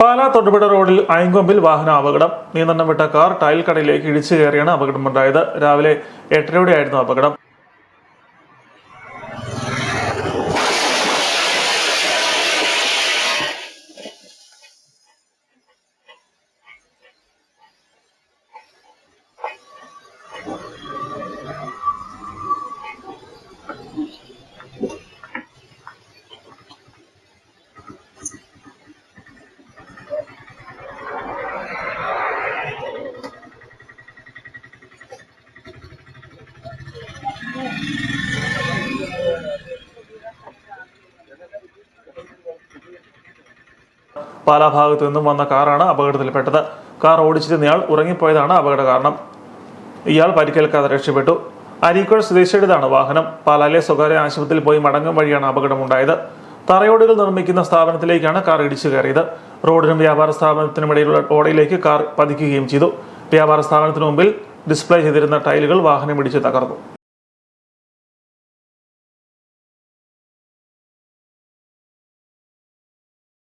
പാലാ തൊടുപുഴ റോഡിൽ അയങ്കൊമ്പിൽ വാഹന അപകടം. നിയന്ത്രണം വിട്ട കാർ ടൈൽ കടയിലേക്ക് ഇടിച്ചു കയറിയാണ് അപകടമുണ്ടായത്. രാവിലെ എട്ടരയോടെയായിരുന്നു അപകടം. പാലാ ഭാഗത്തു നിന്നും വന്ന കാറാണ് അപകടത്തിൽപ്പെട്ടത്. കാർ ഓടിച്ചിരുന്നയാൾ ഉറങ്ങിപ്പോയതാണ് അപകട കാരണം. ഇയാൾ പരിക്കേൽക്കാതെ രക്ഷപ്പെട്ടു. അരീക്കോട് സ്വദേശിയുടേതാണ് വാഹനം. പാലാലെ സ്വകാര്യ ആശുപത്രിയിൽ പോയി മടങ്ങും വഴിയാണ് അപകടമുണ്ടായത്. തറയോടുകൾ നിർമ്മിക്കുന്ന സ്ഥാപനത്തിലേക്കാണ് കാർ ഇടിച്ചു കയറിയത്. റോഡിനും വ്യാപാര സ്ഥാപനത്തിനും ഇടയിലുള്ള ഓടയിലേക്ക് കാർ പതിക്കുകയും ചെയ്തു. വ്യാപാര സ്ഥാപനത്തിന് മുമ്പിൽ ഡിസ്പ്ലേ ചെയ്തിരുന്ന ടൈലുകൾ വാഹനം ഇടിച്ച് തകർന്നു.